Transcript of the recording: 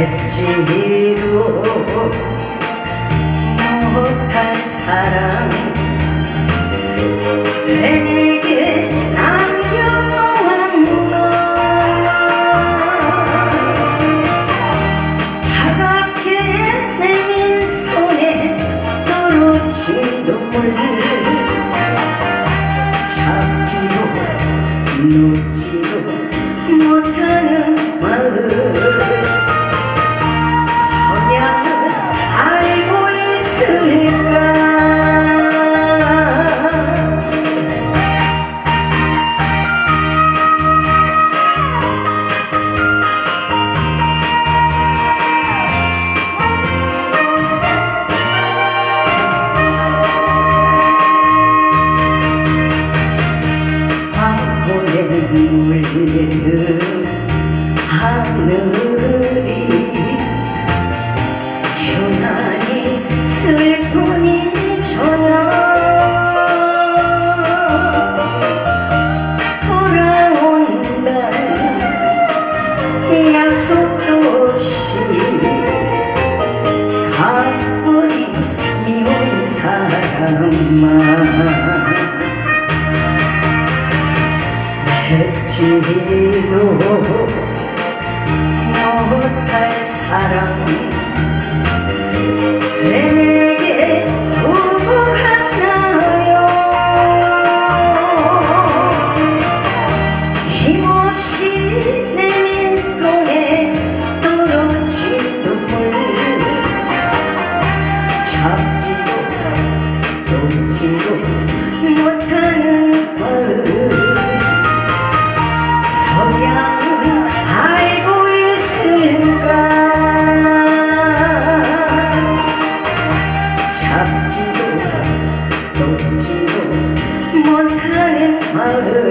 맺지도 못할 사랑. 내게 남겨놓았나 차갑게 내민 손에 떨어진 눈물. 잡지도 놓지도 못하는 물든 하늘이 유난히 슬프니 저녁 돌아온다 약속도 없이 가버린 미운 사랑만 지도 못할 사랑 내 알지도 못하는 마음